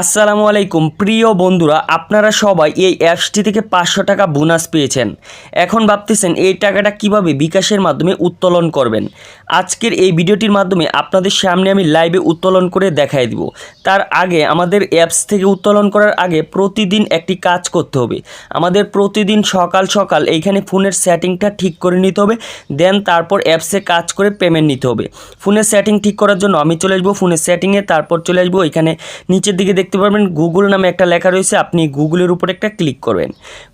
আসসালামু আলাইকুম। প্রিয় বন্ধুরা, আপনারা সবাই এই অ্যাপসটি থেকে পাঁচশো টাকা বোনাস পেয়েছেন। এখন ভাবতেছেন এই টাকাটা কীভাবে বিকাশের মাধ্যমে উত্তোলন করবেন? আজকের এই ভিডিওটির মাধ্যমে আপনাদের সামনে আমি লাইভে উত্তোলন করে দেখাই দিব। তার আগে আমাদের অ্যাপস থেকে উত্তোলন করার আগে প্রতিদিন একটি কাজ করতে হবে। আমাদের প্রতিদিন সকাল সকাল এইখানে ফোনের সেটিংটা ঠিক করে নিতে হবে, দেন তারপর অ্যাপসে কাজ করে পেমেন্ট নিতে হবে। ফোনের সেটিং ঠিক করার জন্য আমি চলে আসব, ফোনের সেটিংয়ে তারপর চলে আসব, এখানে নিচের দিকে দেখতে পারবেন গুগল নামে একটা লেখা রয়েছে, আপনি গুগলের উপর একটা ক্লিক করবেন।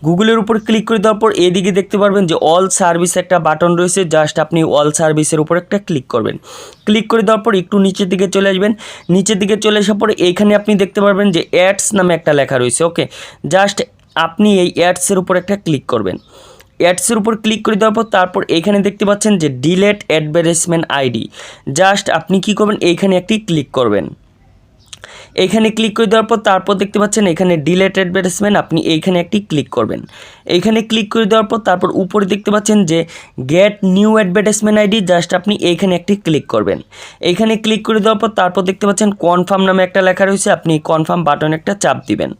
গুগলের উপর ক্লিক করে দেওয়ার পর এদিকে দেখতে পারবেন যে অল সার্ভিস একটা বাটন রয়েছে জাস্ট আপনি অল সার্ভিসের উপর একটা ক্লিক করবেন। ক্লিক করে দেওয়ার পর একটু নিচের দিকে চলে আসবেন। নিচের দিকে চলে আসার পর এইখানে আপনি দেখতে পারবেন যে অ্যাডস নামে একটা লেখা রয়েছে ওকে জাস্ট আপনি এই অ্যাডসের উপর একটা ক্লিক করবেন। অ্যাডসের উপর ক্লিক করে দেওয়ার পর তারপর এখানে দেখতে পাচ্ছেন যে ডিলেট অ্যাডভার্টাইজমেন্ট আইডি জাস্ট আপনি কি করবেন এইখানে একটি ক্লিক করবেন। এইখানে ক্লিক করে দেওয়ার পর তারপর দেখতে পাচ্ছেন এখানে ডিলেট অ্যাডভার্টাইজমেন্ট আপনি এইখানে একটি ক্লিক করবেন। এইখানে ক্লিক করে দেওয়ার পর তারপর উপরে দেখতে পাচ্ছেন যে get new advertisement ID just আপনি এইখানে একটি ক্লিক করবেন। এইখানে ক্লিক করে দেওয়ার পর তারপর দেখতে পাচ্ছেন কনফার্ম নামে একটা লেখা রয়েছে, আপনি কনফার্ম বাটন একটা চাপ দিবেন।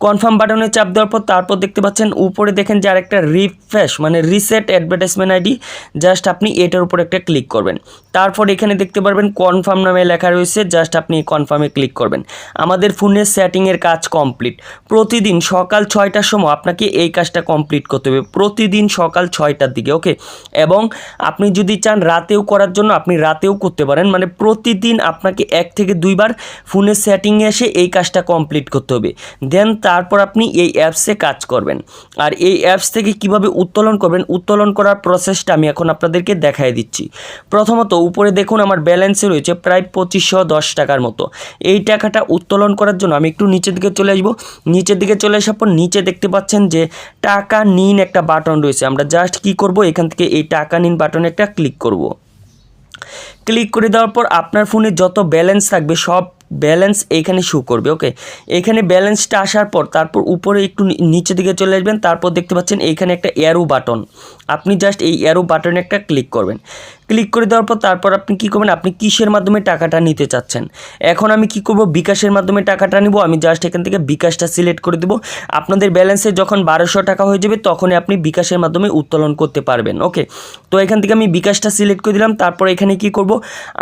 কনফার্ম বাটনে চাপ দেওয়ার পর তারপর দেখতে পাচ্ছেন উপরে দেখেন যে আরেকটা রিফ্রেশ মানে রিসেট অ্যাডভার্টাইজমেন্ট আইডি। জাস্ট আপনি এটার উপর একটা ক্লিক করবেন। তারপর এখানে দেখতে পারবেন কনফার্ম নামে লেখা রয়েছে, জাস্ট আপনি কনফার্মে ক্লিক করবেন। আমাদের ফোনের সেটিংয়ের কাজ কমপ্লিট। প্রতিদিন সকাল ছয়টার সময় আপনাকে এই কাজটা কমপ্লিট করতে হবে। প্রতিদিন সকাল ছয়টার দিকে, ওকে? এবং আপনি যদি চান রাতেও করার জন্য, আপনি রাতেও করতে পারেন। মানে প্রতিদিন আপনাকে এক থেকে দুইবার ফোনের সেটিংয়ে এসে এই কাজটা কমপ্লিট করতে হবে। দেন তারপর আপনি এই অ্যাপসে কাজ করবেন। আর এই অ্যাপস থেকে কীভাবে উত্তোলন করবেন, উত্তোলন করার প্রসেসটা আমি এখন আপনাদেরকে দেখাই দিচ্ছি। প্রথমত উপরে দেখুন আমার ব্যালেন্সে রয়েছে প্রায় পঁচিশশো দশ টাকার মতো। এই টাকাটা উত্তোলন করার জন্য আমি একটু নিচের দিকে চলে আসব। নিচের দিকে চলে আসার পর নিচে দেখতে পাচ্ছেন যে টাকা নিন একটা বাটন রয়েছে। আমরা জাস্ট কি করব? এখান থেকে এই টাকা নিন বাটনে একটা ক্লিক করব। ক্লিক করে দেওয়ার পর আপনার ফোনে যত ব্যালেন্স থাকবে সব ব্যালেন্স এখানে শো করবে ওকে এখানে ব্যালেন্সটা আসার পর, তারপর উপরে একটু নিচে দিকে চলে আসবেন, তারপর দেখতে পাচ্ছেন এইখানে একটা অ্যারো বাটন আপনি জাস্ট এই অ্যারো বাটনে একটা ক্লিক করবেন। ক্লিক করে দেওয়ার পর তারপর আপনি কি করবেন? আপনি কিসের মাধ্যমে টাকাটা নিতে চাচ্ছেন? এখন আমি কি করব? বিকাশের মাধ্যমে টাকাটা নিব। আমি জাস্ট এখান থেকে বিকাশটা সিলেক্ট করে দেবো। আপনাদের ব্যালেন্সে যখন বারোশো টাকা হয়ে যাবে, তখনই আপনি বিকাশের মাধ্যমে উত্তোলন করতে পারবেন। ওকে তো এখান থেকে আমি বিকাশটা সিলেক্ট করে দিলাম। তারপর এখানে কি করব?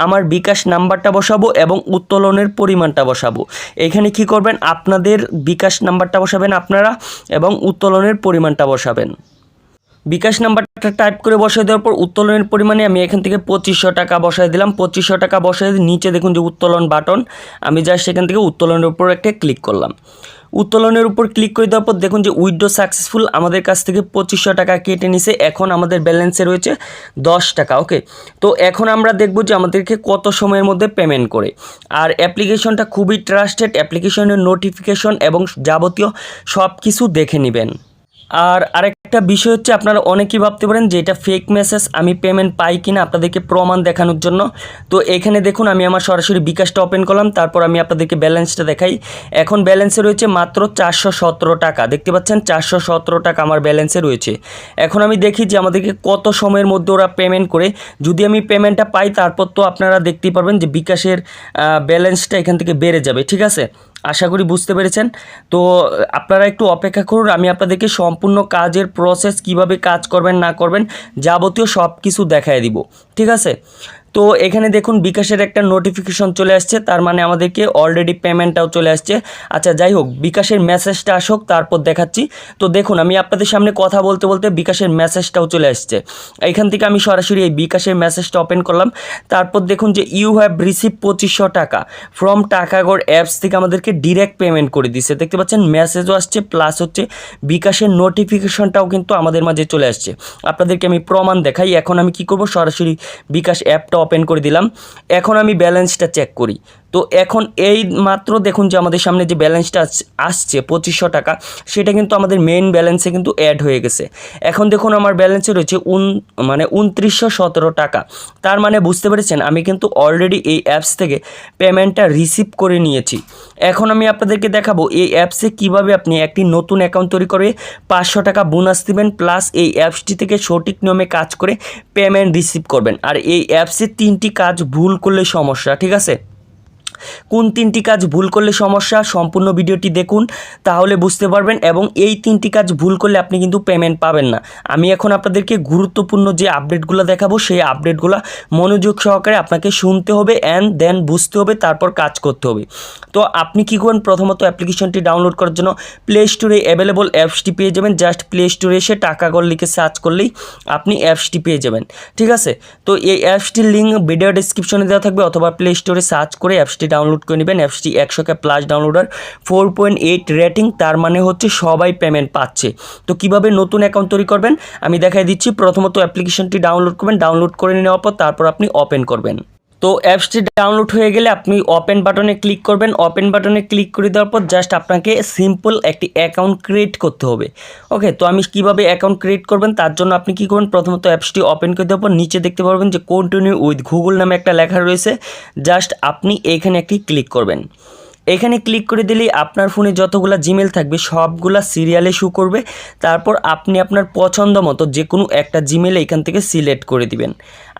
আমার বিকাশ নাম্বারটা বসাবো এবং উত্তোলনের পরিমাণটা বসাবো। এখানে কি করবেন? আপনাদের বিকাশ নাম্বারটা বসাবেন আপনারা এবং উত্তোলনের পরিমাণটা বসাবেন। বিকাশ নাম্বারটা টাইপ করে বসাই দেওয়ার পর উত্তোলনের পরিমাণে আমি এখান থেকে পঁচিশশো টাকা বসাই দিলাম। পঁচিশশো টাকা বসাই দিয়ে নিচে দেখুন যে উত্তোলন বাটন আমি জাস্ট সেখান থেকে উত্তোলনের উপর একটা ক্লিক করলাম। উত্তোলনের উপর ক্লিক করে দেওয়ার পর দেখুন যে উইথড্র সাকসেসফুল আমাদের কাছ থেকে পঁচিশশো টাকা কেটে নিছে। এখন আমাদের ব্যালেন্সে রয়েছে দশ টাকা ওকে তো এখন আমরা দেখব যে আমাদেরকে কত সময়ের মধ্যে পেমেন্ট করে। আর অ্যাপ্লিকেশনটা খুবই ট্রাস্টেড অ্যাপ্লিকেশনের নোটিফিকেশন এবং যাবতীয় সব কিছু দেখে নেবেন। আর আরেকটা বিষয় হচ্ছে আপনারা অনেকেই ভাবতে পারেন যে এটা ফেক মেসেজ আমি পেমেন্ট পাই কিনা আপনাদেরকে প্রমাণ দেখানোর জন্য। তো এখানে দেখুন, আমি আমার সরাসরি বিকাশটা ওপেন করলাম, তারপর আমি আপনাদেরকে ব্যালেন্সটা দেখাই। এখন ব্যালেন্সে রয়েছে মাত্র চারশো সতেরো টাকা। দেখতে পাচ্ছেন, চারশো সতেরো টাকা আমার ব্যালেন্সে রয়েছে। এখন আমি দেখি যে আমাদেরকে কত সময়ের মধ্যে ওরা পেমেন্ট করে। যদি আমি পেমেন্টটা পাই, তারপর তো আপনারা দেখতেই পারবেন যে বিকাশের ব্যালেন্সটা এখান থেকে বেড়ে যাবে, ঠিক আছে? আশা করি বুঝতে পেরেছেন। তো, আপনারা একটু অপেক্ষা করুন, আমি আপনাদেরকে সম্পূর্ণ কাজের প্রসেস কীভাবে কাজ করবেন, না করবেন যাবতীয় সব কিছু দেখায় দিব। ঠিক আছে? তো এখানে দেখুন বিকাশের একটা নোটিফিকেশন চলে আসছে, তার মানে আমাদেরকে অলরেডি পেমেন্টটাও চলে আসছে। আচ্ছা যাই হোক, বিকাশের মেসেজটা আসুক, তারপর দেখাচ্ছি। তো দেখুন, আমি আপনাদের সামনে কথা বলতে বলতে বিকাশের মেসেজটাও চলে আসছে। এখান থেকে আমি সরাসরি এই বিকাশের মেসেজটা ওপেন করলাম। তারপর দেখুন যে ইউ হ্যাভ রিসিভ পঁচিশশো টাকা ফ্রম টাকাগড় অ্যাপস থেকে আমাদেরকে ডিরেক্ট পেমেন্ট করে দিচ্ছে। দেখতে পাচ্ছেন মেসেজও আসছে প্লাস হচ্ছে বিকাশের নোটিফিকেশনটাও কিন্তু আমাদের মাঝে চলে আসছে। আপনাদেরকে আমি প্রমাণ দেখাই। এখন আমি কি করব? সরাসরি বিকাশ অ্যাপটা ওপেন করে দিলাম। এখন আমি ব্যালেন্সটা চেক করি। তো এখন এই মাত্র দেখুন যে আমাদের সামনে যে ব্যালেন্সটা আসছে পঁচিশশো টাকা, সেটা কিন্তু আমাদের মেন ব্যালেন্সে কিন্তু অ্যাড হয়ে গেছে। এখন দেখুন আমার ব্যালেন্সে রয়েছে উন মানে উনত্রিশশো সতেরো টাকা। তার মানে বুঝতে পেরেছেন, আমি কিন্তু অলরেডি এই অ্যাপস থেকে পেমেন্টটা রিসিভ করে নিয়েছি। এখন আমি আপনাদেরকে দেখাবো এই অ্যাপসে কীভাবে আপনি একটি নতুন অ্যাকাউন্ট তৈরি করে পাঁচশো টাকা বোনাস দেবেন প্লাস এই অ্যাপসটি থেকে সঠিক নিয়মে কাজ করে পেমেন্ট রিসিভ করবেন। আর এই অ্যাপসে তিনটি কাজ ভুল করলে সমস্যা, ঠিক আছে? কোন তিনটি কাজ ভুল করলে সমস্যা, সম্পূর্ণ ভিডিওটি দেখুন, তাহলে বুঝতে পারবেন এবং এই তিনটি কাজ ভুল করলে আপনি কিন্তু পেমেন্ট পাবেন না। আমি এখন আপনাদেরকে গুরুত্বপূর্ণ যে আপডেটগুলো দেখাবো, সেই আপডেটগুলো মনোযোগ সহকারে আপনাকে শুনতে হবে অ্যান্ড দেন বুঝতে হবে, তারপর কাজ করতে হবে। তো আপনি কী করবেন? প্রথমত অ্যাপ্লিকেশনটি ডাউনলোড করার জন্য প্লে স্টোরে অ্যাভেলেবল অ্যাপসটি পেয়ে যাবেন। জাস্ট প্লে স্টোরে এসে টাকা কল লিখে সার্চ করলেই আপনি অ্যাপসটি পেয়ে যাবেন। ঠিক আছে? তো এই অ্যাপসটির লিঙ্ক ভিডিও ডিসক্রিপশনে দেওয়া থাকবে অথবা প্লে স্টোরে সার্চ করে অ্যাপসটি ডাউনলোড করে নেবেন। অ্যাপসটি একশো K plus downloader four point eight rating তার মানে হচ্ছে সবাই পেমেন্ট পাচ্ছে। তো কীভাবে নতুন অ্যাকাউন্ট তৈরি করবেন? আমি দেখাই দিচ্ছি। প্রথমত অ্যাপ্লিকেশনটি ডাউনলোড করবেন। ডাউনলোড করে নেওয়ার পর তারপর আপনি ওপেন করবেন। তো অ্যাপসটি ডাউনলোড হয়ে গেলে আপনি ওপেন বাটনে ক্লিক করবেন। ওপেন বাটনে ক্লিক করে দেওয়ার পর জাস্ট আপনাকে সিম্পল একটি অ্যাকাউন্ট ক্রিয়েট করতে হবে। ওকে তো আমি কীভাবে অ্যাকাউন্ট ক্রিয়েট করবেন? তার জন্য আপনি কী করবেন? প্রথমত অ্যাপসটি ওপেন করে দেওয়ার পর নিচে দেখতে পারবেন যে কন্টিনিউ উইথ গুগল নামে একটা লেখা রয়েছে। জাস্ট আপনি এখানে একটি ক্লিক করবেন। এখানে ক্লিক করে দিলেই আপনার ফোনে যতগুলো জিমেল থাকবে, সবগুলা সিরিয়ালে শু করবে। তারপর আপনি আপনার পছন্দ মতো যে কোনো একটা জিমেল এখান থেকে সিলেক্ট করে দিবেন।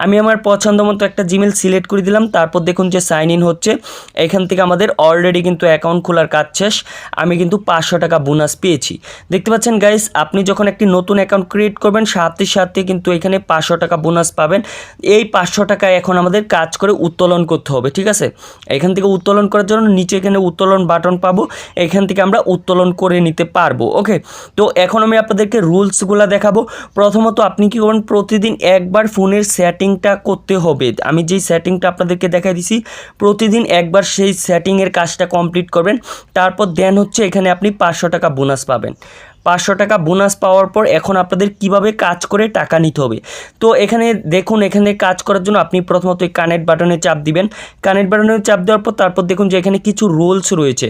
আমি আমার পছন্দ মতো একটা জিমেল সিলেক্ট করে দিলাম, তারপর দেখুন যে সাইন ইন হচ্ছে। এখান থেকে আমাদের অলরেডি কিন্তু অ্যাকাউন্ট খোলার কাজ শেষ। আমি কিন্তু পাঁচশো টাকা বোনাস পেয়েছি। দেখতে পাচ্ছেন গাইস আপনি যখন একটি নতুন অ্যাকাউন্ট ক্রিয়েট করবেন, সাথে সাথে কিন্তু এখানে পাঁচশো টাকা বোনাস পাবেন। এই পাঁচশো টাকা এখন আমাদের কাজ করে উত্তোলন করতে হবে, ঠিক আছে? এখান থেকে উত্তোলন করার জন্য নিচে এখানে উত্তোলন বাটন পাবো। এখান থেকে আমরা উত্তোলন করে নিতে পারব ওকে তো এখন আমি আপনাদেরকে রুলসগুলো দেখাবো। প্রথমত আপনি কি করবেন, প্রতিদিন একবার ফোনের সেটিংটা করতে হবে। আমি যেই সেটিংটা আপনাদেরকে দেখাই দিছি, প্রতিদিন একবার সেই সেটিংয়ের কাজটা কমপ্লিট করবেন, তারপর দেন হচ্ছে এখানে আপনি পাঁচশো টাকা বোনাস পাবেন। পাঁচশো টাকা বোনাস পাওয়ার পর এখন আপনাদের কীভাবে কাজ করে টাকা নিতে হবে। তো এখানে দেখুন, এখানে কাজ করার জন্য আপনি প্রথমত কানেক্ট বাটনে চাপ দিবেন। কানেক্ট বাটনে চাপ দেওয়ার পর তারপর দেখুন যে এখানে কিছু রুলস রয়েছে।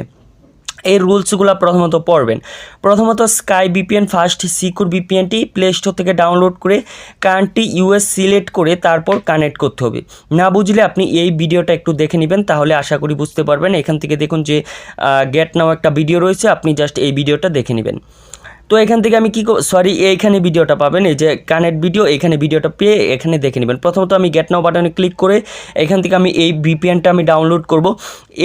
এই রুলসগুলো প্রথমত পড়বেন। প্রথমত স্কাই বিপিএন ফার্স্ট সিকিউর বিপিএনটি প্লে স্টোর থেকে ডাউনলোড করে কারেন্টটি ইউএস সিলেক্ট করে তারপর কানেক্ট করতে হবে। না বুঝলে আপনি এই ভিডিওটা একটু দেখে নেবেন, তাহলে আশা করি বুঝতে পারবেন। এখান থেকে দেখুন যে গেট নাও একটা ভিডিও রয়েছে, আপনি জাস্ট এই ভিডিওটা দেখে নেবেন। তো এখান থেকে আমি কী সরি এইখানে ভিডিওটা পাবেন, এই যে কানেক্ট ভিডিও এখানে ভিডিওটা পেয়ে এখানে দেখে নেবেন। প্রথমত আমি গেট নাও বাটনে ক্লিক করে এখান থেকে আমি এই ভিপিএনটা আমি ডাউনলোড করব।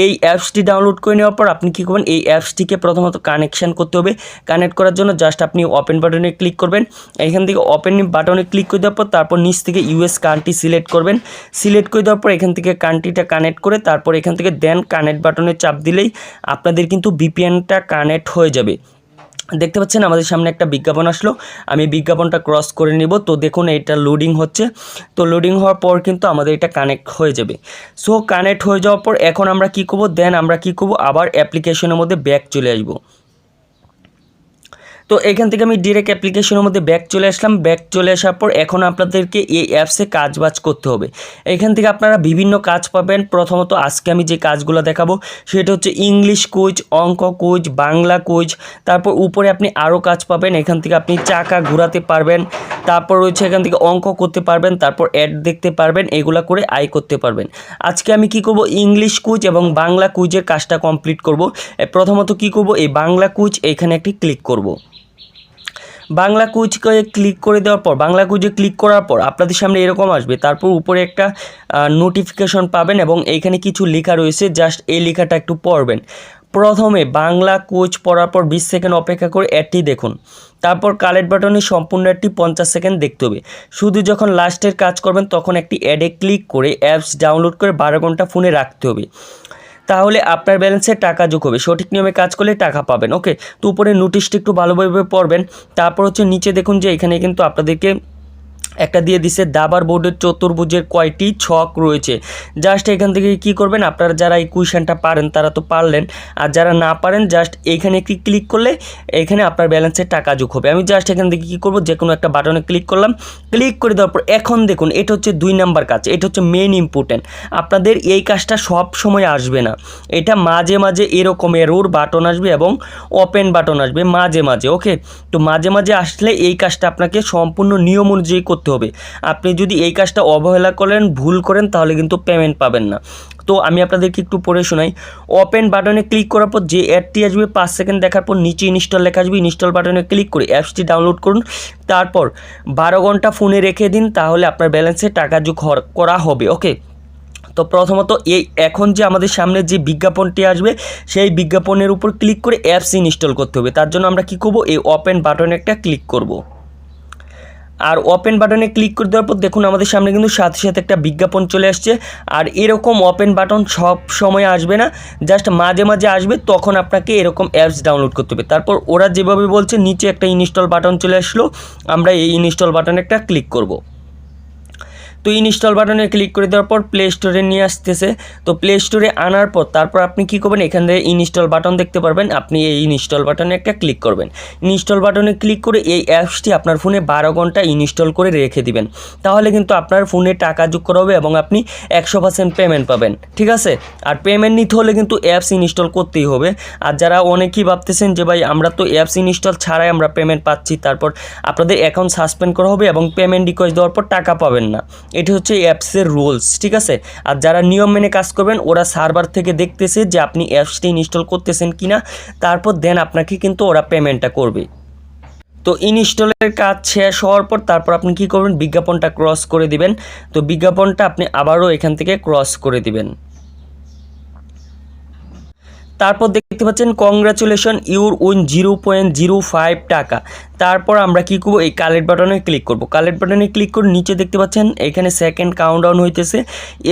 এই অ্যাপসটি ডাউনলোড করে নেওয়ার পর আপনি কী করবেন, এই অ্যাপসটিকে প্রথমত কানেকশান করতে হবে। কানেক্ট করার জন্য জাস্ট আপনি ওপেন বাটনে ক্লিক করবেন। এখান থেকে ওপেন বাটনে ক্লিক করে দেওয়ার পর তারপর নিচ থেকে ইউএস কান্ট্রি সিলেক্ট করবেন। সিলেক্ট করে দেওয়ার পর এখান থেকে কান্ট্রিটা কানেক্ট করে তারপর এখান থেকে দেন কানেক্ট বাটনে চাপ দিলেই আপনাদের কিন্তু ভিপিএনটা কানেক্ট হয়ে যাবে। দেখতে পাচ্ছেন, আমাদের সামনে একটা বিজ্ঞাপন আসলো। আমি বিজ্ঞাপনটা ক্রস করে নিব। তো দেখুন, এটা লোডিং হচ্ছে। তো লোডিং হওয়ার পর কিন্তু আমাদের এটা কানেক্ট হয়ে যাবে। সো কানেক্ট হয়ে যাওয়ার পর এখন আমরা কি করব? দেন আমরা কি করব? আবার অ্যাপ্লিকেশনের মধ্যে ব্যাক চলে আসব। তো এখান থেকে আমি ডিরেক্ট অ্যাপ্লিকেশনের মধ্যে ব্যাক চলে আসলাম। ব্যাক চলে আসার পর এখন আপনাদেরকে এই অ্যাপসে কাজ বাজ করতে হবে। এখান থেকে আপনারা বিভিন্ন কাজ পাবেন। প্রথমত আজকে আমি যে কাজগুলো দেখাবো, সেটা হচ্ছে ইংলিশ কোচ অঙ্ক কোচ বাংলা কোচ তারপর উপরে আপনি আরও কাজ পাবেন। এখান থেকে আপনি চাকা ঘোরাতে পারবেন। তারপর রয়েছে এখান থেকে অঙ্ক করতে পারবেন। তারপর অ্যাড দেখতে পারবেন। এগুলা করে আয় করতে পারবেন। আজকে আমি কি করব? ইংলিশ কুইজ এবং বাংলা কুইজের কাজটা কমপ্লিট করব। প্রথমত কি করব? এই বাংলা কুইজ এখানে একটি ক্লিক করব। বাংলা কুইজকে ক্লিক করে দেওয়ার পর, বাংলা কুইজে ক্লিক করার পর আপনাদের সামনে এরকম আসবে। তারপর উপরে একটা নোটিফিকেশন পাবেন এবং এইখানে কিছু লেখা রয়েছে জাস্ট এই লেখাটা একটু পড়বেন। প্রথমে বাংলা কোচ পড়ার পর বিশ সেকেন্ড অপেক্ষা করে অ্যাডটি দেখুন। তারপর কালেক্ট বাটনে সম্পূর্ণ অ্যাডটি পঞ্চাশ সেকেন্ড দেখতে হবে। শুধু যখন লাস্টের কাজ করবেন, তখন একটি অ্যাডে ক্লিক করে অ্যাপস ডাউনলোড করে বারো ঘণ্টা ফোনে রাখতে হবে। তাহলে আপনার ব্যালেন্সে টাকা যোগ হবে। সঠিক নিয়মে কাজ করলে টাকা পাবেন, ওকে? তো উপরে নোটিশটি একটু ভালোভাবে পড়বেন। তারপর হচ্ছে নিচে দেখুন যে এখানে কিন্তু আপনাদেরকে একটা দিয়ে দিছে দাবার বোর্ডের চতুর্ভুজের কয়টি ছক রয়েছে। জাস্ট এখান থেকে কি করবেন? আপনারা যারা এই কুইশনটা পারেন, তারা তো পারলেন। আর যারা না পারেন জাস্ট এইখানে একটি ক্লিক করলে এখানে আপনার ব্যালেন্সের টাকা যোগ হবে। আমি জাস্ট এখান থেকে কী করব? যে কোনো একটা বাটনে ক্লিক করলাম। ক্লিক করে দেওয়ার পর এখন দেখুন, এটা হচ্ছে দুই নাম্বার কাজ। এটা হচ্ছে মেন ইম্পর্টেন্ট আপনাদের এই কাজটা সব সময় আসবে না। এটা মাঝে মাঝে এরকম এরোর বাটন আসবে এবং ওপেন বাটন আসবে মাঝে মাঝে ওকে তো মাঝে মাঝে আসলে এই কাজটা আপনাকে সম্পূর্ণ নিয়ম অনুযায়ী করতে হবে। আপনি যদি এই কাজটা অবহেলা করেন, ভুল করেন, তাহলে কিন্তু পেমেন্ট পাবেন না। তো আমি আপনাদেরকে একটু পড়ে শোনাই। ওপেন বাটনে ক্লিক করার পর যে অ্যাডটি আসবে, পাঁচ সেকেন্ড দেখার পর নিচে ইনস্টল লেখা আসবে ইনস্টল বাটনে ক্লিক করে অ্যাপসটি ডাউনলোড করুন। তারপর বারো ঘণ্টা ফোনে রেখে দিন, তাহলে আপনার ব্যালেন্সে টাকা যোগ করা হবে ওকে তো প্রথমত এই এখন যে আমাদের সামনে যে বিজ্ঞাপনটি আসবে, সেই বিজ্ঞাপনের উপর ক্লিক করে অ্যাপস ইনস্টল করতে হবে। তার জন্য আমরা কি করব? এই ওপেন বাটনে একটা ক্লিক করব। আর ওপেন বাটনে ক্লিক করে দেওয়ার পর দেখুন আমাদের সামনে কিন্তু সাথে সাথে একটা বিজ্ঞাপন চলে আসছে। আর এরকম ওপেন বাটন সব সময় আসবে না জাস্ট মাঝে মাঝে আসবে, তখন আপনাকে এরকম অ্যাপস ডাউনলোড করতে হবে। তারপর ওরা যেভাবে বলছে, নিচে একটা ইনস্টল বাটন চলে আসলো, আমরা এই ইনস্টল বাটনে একটা ক্লিক করব। তো ইনস্টল বাটনে ক্লিক করে দেওয়ার পর প্লে স্টোরে নিয়ে আসতেছে। তো প্লে স্টোরে আনার পর তারপর আপনি কী করবেন? এখান থেকে ইনস্টল বাটন দেখতে পারবেন। আপনি এই ইনস্টল বাটনে একটা ক্লিক করবেন। ইনস্টল বাটনে ক্লিক করে এই অ্যাপসটি আপনার ফোনে বারো ঘণ্টা ইনস্টল করে রেখে দিবেন। তাহলে কিন্তু আপনার ফোনে টাকা যোগ করা হবে এবং আপনি একশো পার্সেন্ট পেমেন্ট পাবেন। ঠিক আছে? আর পেমেন্ট নিতে হলে কিন্তু অ্যাপস ইনস্টল করতেই হবে। আর যারা অনেকেই ভাবতেছেন যে, ভাই, আমরা তো অ্যাপস ইনস্টল ছাড়াই আমরা পেমেন্ট পাচ্ছি। তারপর আপনাদের অ্যাকাউন্ট সাসপেন্ড করা হবে এবং পেমেন্ট রিকোয়েস্ট দেওয়ার পর টাকা পাবেন না। এটি হচ্ছে অ্যাপসের রুলস, ঠিক আছে? আর যারা নিয়ম মেনে কাজ করবেন, ওরা সার্ভার থেকে দেখতেছে যে আপনি অ্যাপসটি ইনস্টল করতেছেন কি না তারপর দেন আপনাকে কিন্তু ওরা পেমেন্টটা করবে। তো ইনস্টলের কাজ শেষ হওয়ার পর তারপর আপনি কি করবেন? বিজ্ঞাপনটা ক্রস করে দিবেন। তো বিজ্ঞাপনটা আপনি আবারও এখান থেকে ক্রস করে দিবেন। তারপর দেখতে পাচ্ছেন congratulation your win zero point zero five টাকা। তারপর আমরা কী করব, এই কালেক্ট বাটনে ক্লিক করব। কালেক্ট বাটনে ক্লিক করে নিচে দেখতে পাচ্ছেন, এখানে সেকেন্ড কাউন্টডাউন হইতেছে।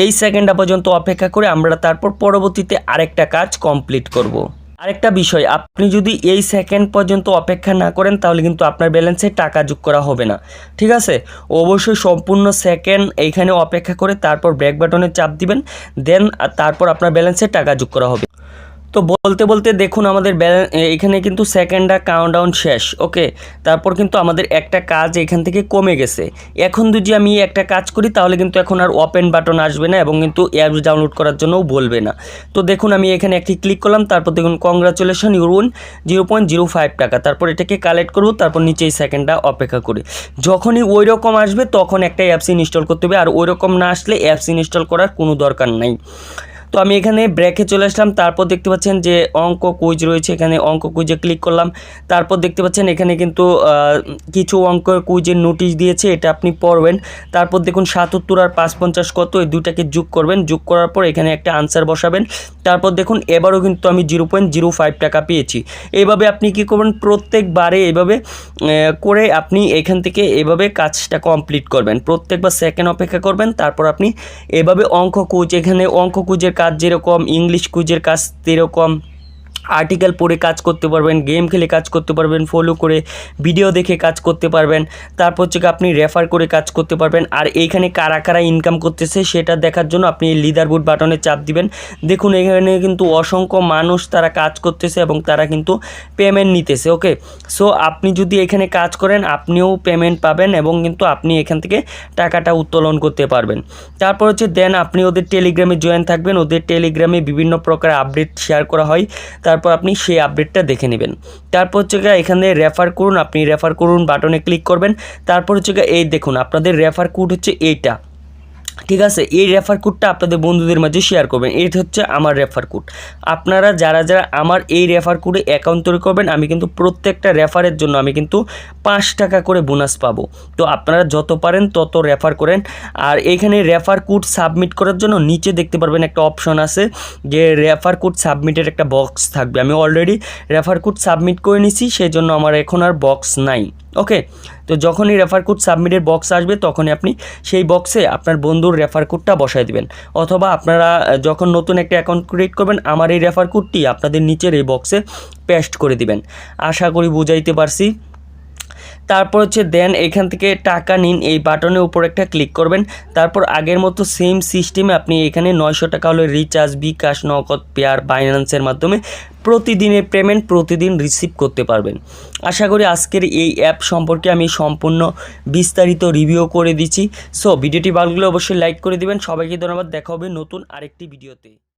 এই সেকেন্ডটা পর্যন্ত অপেক্ষা করে আমরা তারপর পরবর্তীতে আরেকটা কাজ কমপ্লিট করব। আরেকটা বিষয়, আপনি যদি এই সেকেন্ড পর্যন্ত অপেক্ষা না করেন, তাহলে কিন্তু আপনার ব্যালেন্সে টাকা যোগ করা হবে না। ঠিক আছে? অবশ্যই সম্পূর্ণ সেকেন্ড এইখানে অপেক্ষা করে তারপর ব্রেক বাটনে চাপ দিবেন দেন তারপর আপনার ব্যালেন্সে টাকা যোগ করা হবে। তো বলতে বলতে দেখুন আমাদের ব্যালে- এখানে কিন্তু সেকেন্ডটা কাউন্টডাউন শেষ ওকে তারপর কিন্তু আমাদের একটা কাজ এখান থেকে কমে গেছে। এখন যদি আমি একটা কাজ করি, তাহলে কিন্তু এখন আর ওপেন বাটন আসবে না এবং কিন্তু অ্যাপস ডাউনলোড করার জন্যও বলবে না। তো দেখুন, আমি এখানে একটি ক্লিক করলাম, তারপর দেখুন congratulation your win zero point zero five টাকা। তারপর এটাকে কালেক্ট করব, তারপর নিচে এই সেকেন্ডটা অপেক্ষা করি। যখনই ওই রকম আসবে, তখন একটা অ্যাপস ইনস্টল করতে হবে, আর ওই রকম না আসলে অ্যাপস ইনস্টল করার কোনো দরকার নাই। তো আমি এখানে ব্র্যাকে চলে আসলাম। তারপর দেখতে পাচ্ছেন যে অঙ্ক কুইজ রয়েছে, এখানে অঙ্ক কুইজে ক্লিক করলাম। তারপর দেখতে পাচ্ছেন এখানে কিন্তু কিছু অঙ্ক কুইজের নোটিশ দিয়েছে, এটা আপনি পড়বেন। তারপর দেখুন সাতাত্তর আর পাঁচ পঞ্চাশ কত, এই দুইটাকে যোগ করবেন। যোগ করার পর এখানে একটা আনসার বসাবেন। তারপর দেখুন, এবারও কিন্তু আমি জিরো পয়েন্ট জিরো ফাইভ টাকা পেয়েছি। এইভাবে আপনি কি করবেন? প্রত্যেকবারে এভাবে করে আপনি এখান থেকে এভাবে কাজটা কমপ্লিট করবেন। প্রত্যেকবার সেকেন্ড অপেক্ষা করবেন, তারপর আপনি এভাবে অঙ্ক কুইজ এখানে অঙ্ক কুইজের কাজ যেরকম ইংলিশ কুইজের কাজ যেরকম আর্টিকেল পড়ে কাজ করতে পারবেন গেম খেলে কাজ করতে পারবেন ফলো করে ভিডিও দেখে কাজ করতে পারবেন, তারপর হচ্ছে আপনি রেফার করে কাজ করতে পারবেন, আর এইখানে কারা কারা ইনকাম করতেছে সেটা দেখার জন্য আপনি এই লিডার বোর্ড বাটনে চাপ দিবেন। দেখুন, এখানে কিন্তু অসংখ্য মানুষ তারা কাজ করতেছে এবং তারা কিন্তু পেমেন্ট নিতেছে ওকে সো আপনি যদি এখানে কাজ করেন, আপনিও পেমেন্ট পাবেন এবং কিন্তু আপনি এখান থেকে টাকাটা উত্তোলন করতে পারবেন। তারপর হচ্ছে দেন আপনি ওদের টেলিগ্রামে জয়েন থাকবেন, ওদের টেলিগ্রামে বিভিন্ন প্রকার আপডেট শেয়ার করা হয়। তারপর আপনি সেই আপডেটটা দেখে নেবেন। তারপর হচ্ছে এখানে রেফার করুন, আপনি রেফার করুন বাটনে ক্লিক করবেন। তারপর হচ্ছে এই দেখুন, আপনাদের রেফার কোড হচ্ছে এইটা। ঠিক আছে, এই রেফার কোডটা আপনাদের বন্ধুদের মাঝে শেয়ার করবেন। এটা হচ্ছে আমার রেফার কোড আপনারা যারা যারা আমার এই রেফার কোডে অ্যাকাউন্ট তৈরি করবেন, আমি কিন্তু প্রত্যেকটা রেফারের জন্য আমি কিন্তু পাঁচ টাকা করে বোনাস পাবো। তো আপনারা যত পারেন, তত রেফার করেন। আর এখানে রেফার কোড সাবমিট করার জন্য নিচে দেখতে পারবেন একটা অপশন আছে, যে রেফার কোড সাবমিটের একটা বক্স থাকবে। আমি অলরেডি রেফার কোড সাবমিট করে নিছি সেই জন্য আমার এখন আর বক্স নাই। ওকে তো যখনই রেফার কোড সাবমিটের বক্স আসবে, তখনই আপনি সেই বক্সে আপনার বন্ধুর রেফার কোডটা বসায় দিবেন। অথবা আপনারা যখন নতুন একটা অ্যাকাউন্ট ক্রিয়েট করবেন, আমার এই রেফার কোডটি আপনাদের নিচের এই বক্সে পেস্ট করে দিবেন। আশা করি বুঝাইতে পারছি। তারপর হচ্ছে দেন এখান থেকে টাকা নিন, এই বাটনের উপর একটা ক্লিক করবেন। তারপর আগের মতো সেম সিস্টেমে আপনি এখানে নয়শো টাকা হলে রিচার্জ বিকাশ, নগদ পেয়ার বাইন্যান্সের মাধ্যমে প্রতিদিনের পেমেন্ট প্রতিদিন রিসিভ করতে পারবেন। আশা করি আজকের এই অ্যাপ সম্পর্কে আমি সম্পূর্ণ বিস্তারিত রিভিউ করে দিচ্ছি সো ভিডিওটি ভালো অবশ্যই লাইক করে দিবেন। সবাইকে ধন্যবাদ। দেখা হবে নতুন আরেকটি ভিডিওতে